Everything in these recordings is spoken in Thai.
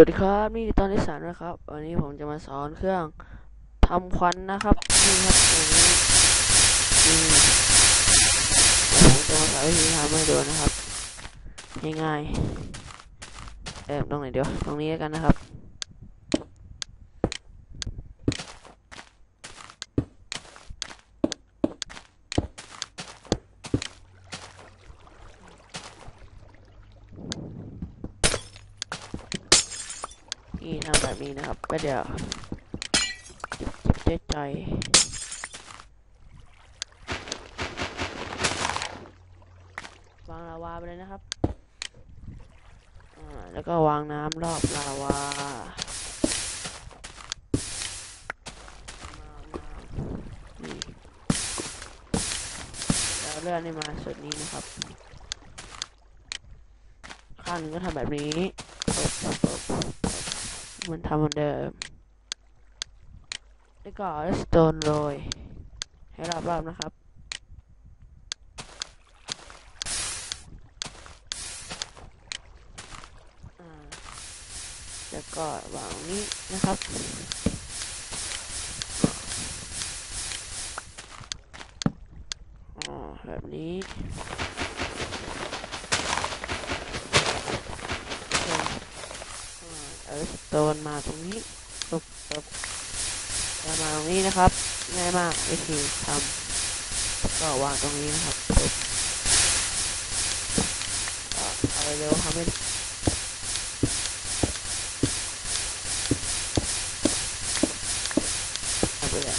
วัสดีครับนี่ตอนที่สามนะครับ วันนี้ผมจะมาสอนเครื่องทำควันนะครับนี่ครับตรงนี้นี่ผมจะมาสอนวิธีทำให้ดูนะครับง่ายๆเออตรงไหนเดี๋ยวตรงนี้แล้วกันนะครับ นี่ทำแบบนี้นะครับ ก็เดี๋ยวจิบใจวางลาวาไปเลยนะครับ อ่า แล้วก็วางน้ำรอบลาวาแล้วเลื่อนให้มาสุดนี้นะครับ ข้างนึงก็ทำแบบนี้ เหมันทำเหมือนเดิม แล้วก็เอาสโตนโรยให้รอบๆนะครับแล้วก็วางนี้นะครับ อ๋อแบบนี้ เออสโต นมาตรงนี้ปุ๊บปุ๊บแล้วมาตรงนี้นะครับ ง่ายมากวิธีทำก็วางตรงนี้นะครับปุ๊บเอาเร็วทำให้เอาไปเลย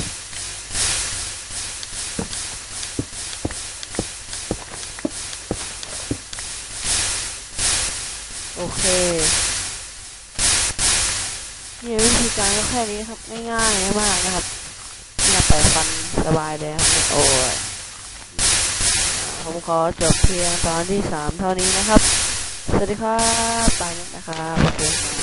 โอเค นี่วิธีการก็แค่นี้ครับง่ายๆมากนะครับเนี่ยไปฟันสบายเลยครับโอ้ยผมขอจบเพียงตอนที่สามเท่านี้นะครับ สวัสดีครับไปนะครับโอเคครับ